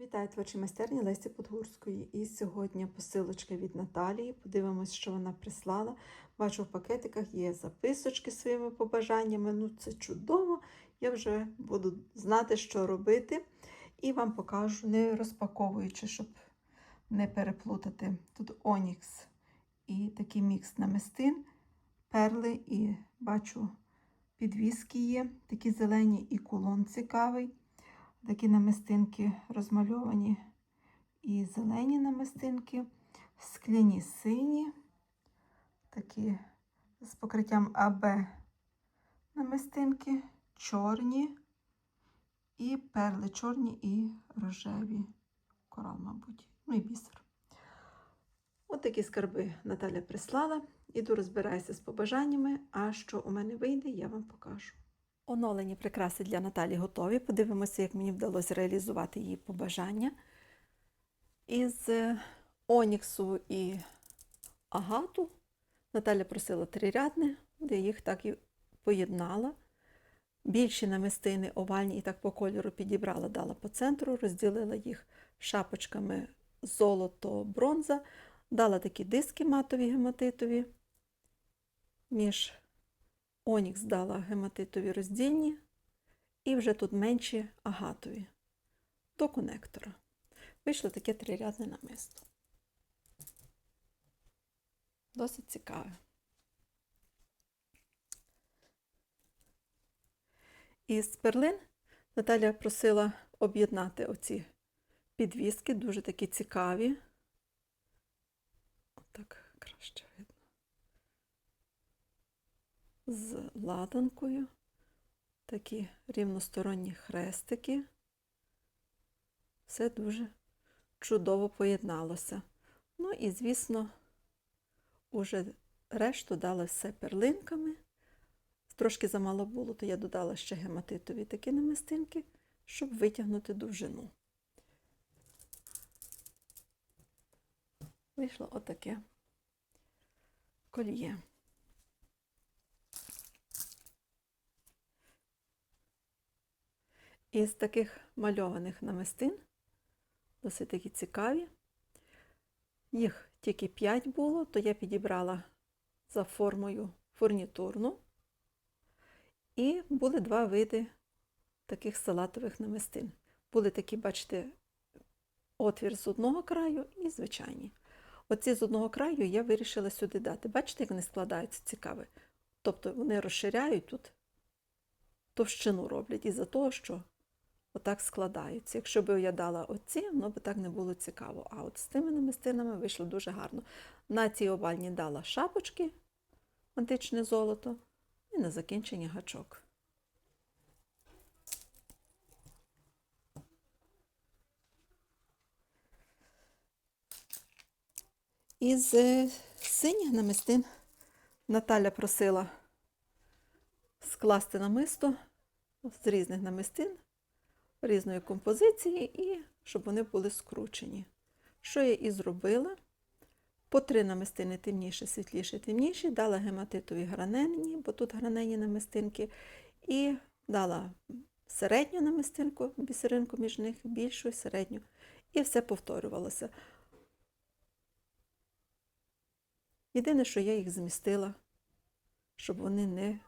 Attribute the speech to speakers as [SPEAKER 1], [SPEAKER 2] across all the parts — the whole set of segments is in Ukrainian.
[SPEAKER 1] Вітаю творчі майстерні Лесі Подгурської. І сьогодні посилочка від Наталії. Подивимось, що вона прислала. Бачу, в пакетиках є записочки своїми побажаннями. Ну, це чудово. Я вже буду знати, що робити. І вам покажу, не розпаковуючи, щоб не переплутати. Тут Онікс і такий мікс намистин, перли, і бачу, підвіски є, такі зелені і кулон цікавий. Такі намистинки розмальовані і зелені намистинки, скляні сині, такі з покриттям АБ намистинки, чорні і перли чорні і рожеві. Корал, мабуть, ну і бісер. От такі скарби Наталя прислала. Іду розбираюся з побажаннями, а що у мене вийде, я вам покажу. Оновлені прикраси для Наталі готові. Подивимося, як мені вдалося реалізувати її побажання. Із е, Оніксу і Агату Наталя просила трирядне, де їх так і поєднала. Більші намистини овальні і так по кольору підібрала, дала по центру, розділила їх шапочками золото-бронза, дала такі диски матові гематитові. Між Онікс дала гематитові роздільні, і вже тут менші агатові до конектора. Вийшло таке трирядне намисто. Досить цікаве. Із перлин Наталя просила об'єднати оці підвіски, дуже такі цікаві. Отак з ладанкою, такі рівносторонні хрестики. Все дуже чудово поєдналося. Ну і, звісно, уже решту дала все перлинками. Трошки замало було, то я додала ще гематитові такі намистинки, щоб витягнути довжину. Вийшло отаке кольє. Із таких мальованих намистин, досить такі цікаві. Їх тільки 5 було, то я підібрала за формою фурнітурну. І були два види таких салатових намистин. Були такі, бачите, отвір з одного краю і звичайні. Оці з одного краю я вирішила сюди дати. Бачите, як вони складаються цікаві? Тобто вони розширяють тут товщину роблять із-за того, що отак складаються. Якщо б я дала оці, воно б так не було цікаво. А от з тими намистинами вийшло дуже гарно. На цій овальні дала шапочки, античне золото, і на закінчення гачок. Із е, синіх намистин Наталя просила скласти намисто з різних намистин, різної композиції, і щоб вони були скручені. Що я і зробила? По три намистини темніше, світліше, темніші, дала гематитові гранені, бо тут гранені намистинки, і дала середню намистинку, бісеринку між них, більшу і середню. І все повторювалося. Єдине, що я їх змістила, щоб вони не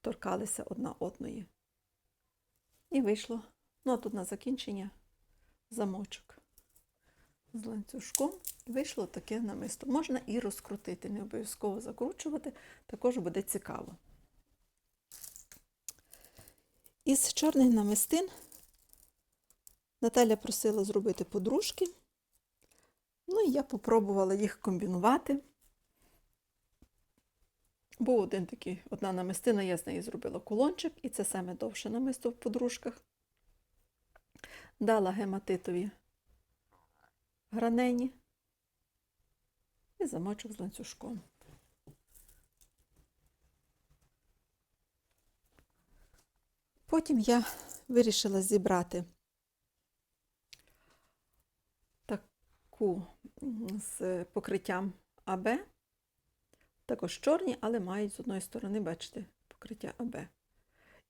[SPEAKER 1] торкалися одна одної. І вийшло. Ну, а тут на закінчення замочок з ланцюжком. Вийшло таке намисто. Можна і розкрутити, не обов'язково закручувати, також буде цікаво. Із чорних намистин Наталя просила зробити подружки. Ну і я попробувала їх комбінувати. Був один такий, одна намистина, я з неї зробила кулончик, і це саме довше намисто в подружках. Дала гематитові гранені і замочок з ланцюжком. Потім я вирішила зібрати таку з покриттям АБ. Також чорні, але мають з одної сторони, бачите, покриття АБ.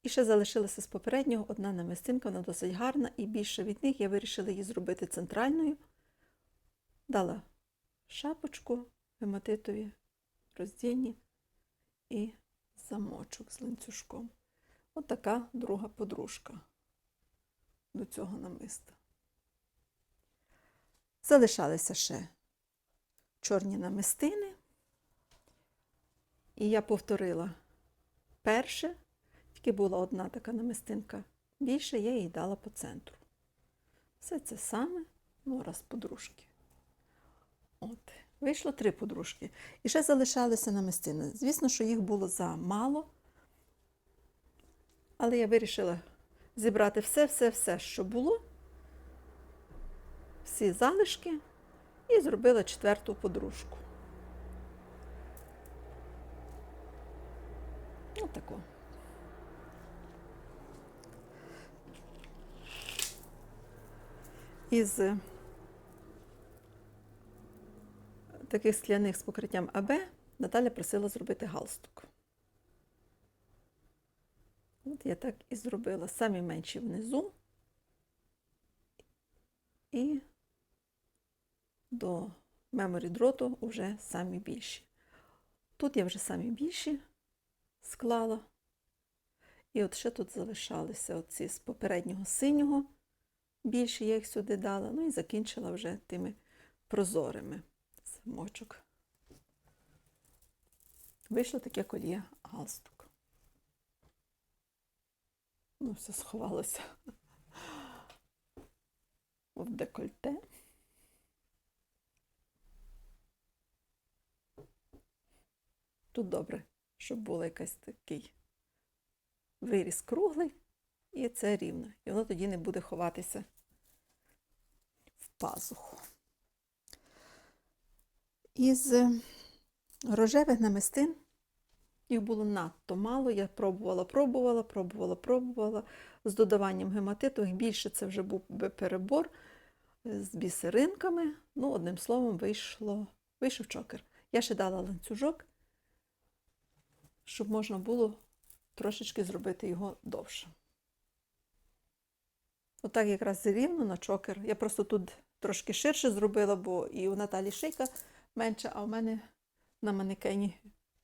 [SPEAKER 1] І ще залишилася з попереднього одна намистинка, вона досить гарна, і більше від них я вирішила її зробити центральною. Дала шапочку гематитові, роздільні і замочок з ланцюжком. От така друга подружка до цього намиста. Залишалися ще чорні намистини. І я повторила перше, тільки була одна така намистинка більше, я їй дала по центру. Все це саме, ну, раз подружки. От, вийшло три подружки. І ще залишалися намистини. Звісно, що їх було замало, але я вирішила зібрати все-все-все, що було, всі залишки, і зробила четверту подружку. Ось Із е, таких скляних з покриттям АБ Наталя просила зробити галстук. От я так і зробила самі менші внизу і до меморі дроту вже самі більші. Тут я вже самі більші склала. І от ще тут залишалися оці з попереднього синього. Більше я їх сюди дала, ну і закінчила вже тими прозорими замочок. Вийшло таке коліє галстук. Ну, все сховалося в декольте. Тут добре, щоб був якийсь такий виріз круглий, і це рівно. І воно тоді не буде ховатися пазуху. Із рожевих намистин їх було надто мало. Я пробувала, пробувала, пробувала, пробувала. З додаванням гематиту їх більше це вже був би перебор е, з бісеринками. Ну, одним словом, вийшло, вийшов чокер. Я ще дала ланцюжок, щоб можна було трошечки зробити його довше. Отак якраз рівно на чокер. Я просто тут трошки ширше зробила, бо і у Наталі шийка менша, а у мене на манекені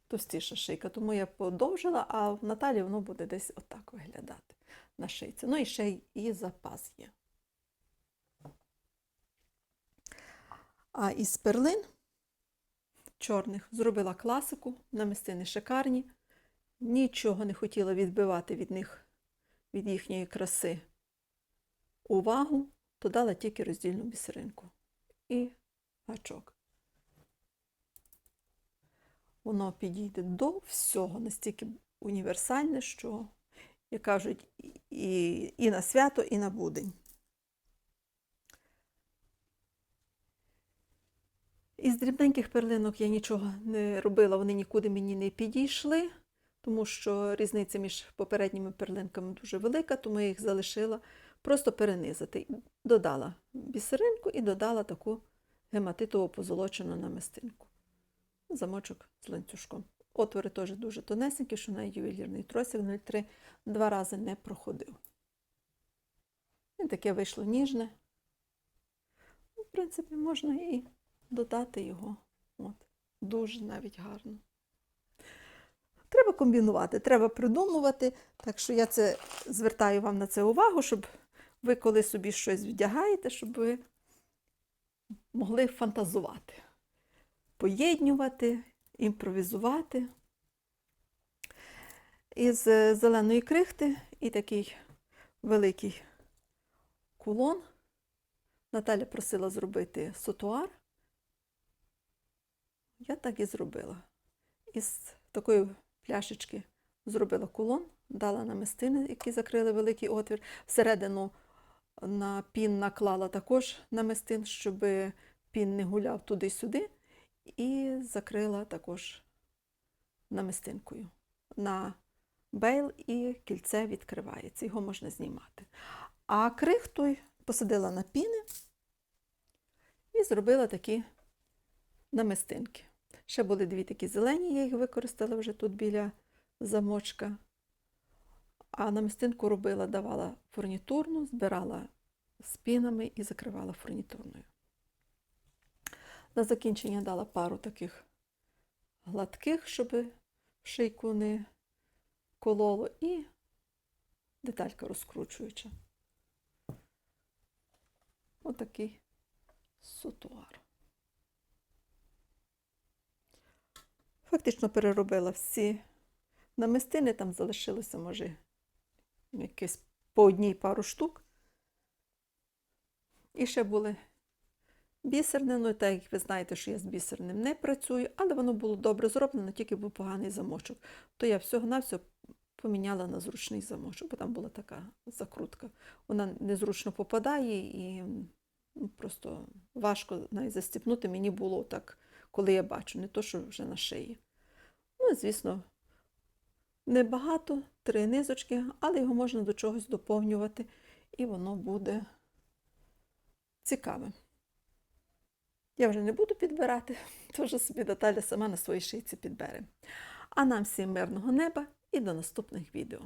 [SPEAKER 1] товстіша шийка. Тому я подовжила, а в Наталі воно буде десь отак виглядати на шийці. Ну і ще і запас є. А із перлин чорних зробила класику, намистини шикарні. Нічого не хотіла відбивати від них, від їхньої краси увагу, то дала тільки роздільну бісеринку і гачок. Воно підійде до всього, настільки універсальне, що, як кажуть, і, і на свято, і на будень. Із дрібненьких перлинок я нічого не робила, вони нікуди мені не підійшли, тому що різниця між попередніми перлинками дуже велика, тому я їх залишила просто перенизати. Додала бісеринку і додала таку гематитово позолочену намистинку. Замочок з ланцюжком. Отвори теж дуже тонесенькі, що навіть ювелірний тросик 0,3 два рази не проходив. І таке вийшло ніжне. Ну, В принципі, можна і додати його. От. Дуже навіть гарно. Треба комбінувати, треба придумувати. Так що я це звертаю вам на це увагу, щоб ви коли собі щось вдягаєте, щоб ви могли фантазувати, поєднювати, імпровізувати. Із зеленої крихти і такий великий кулон. Наталя просила зробити сотуар. Я так і зробила. Із такої пляшечки зробила кулон, дала намистини, які закрили великий отвір. Всередину на пін наклала також намистин, щоб пін не гуляв туди-сюди, і закрила також намистинкою. На бейл і кільце відкривається, його можна знімати. А крихтою посадила на піни і зробила такі намистинки. Ще були дві такі зелені, я їх використала вже тут біля замочка. А намистинку робила, давала фурнітурну, збирала спінами і закривала фурнітурною. На закінчення дала пару таких гладких, щоб шийку не кололо, і деталька розкручуюча. Отакий сутуар. Фактично переробила всі намистини, там залишилося, може, якесь по одній пару штук. І ще були бісерне, ну так як ви знаєте, що я з бісерним не працюю, але воно було добре зроблено, тільки був поганий замочок. То я всього-навсього поміняла на зручний замочок, бо там була така закрутка. Вона незручно попадає і ну, просто важко навіть застіпнути мені було так, коли я бачу, не то, що вже на шиї. Ну, звісно, небагато, три низочки, але його можна до чогось доповнювати, і воно буде цікаве. Я вже не буду підбирати, тож собі Наталя сама на своїй шийці підбере. А нам всім мирного неба і до наступних відео.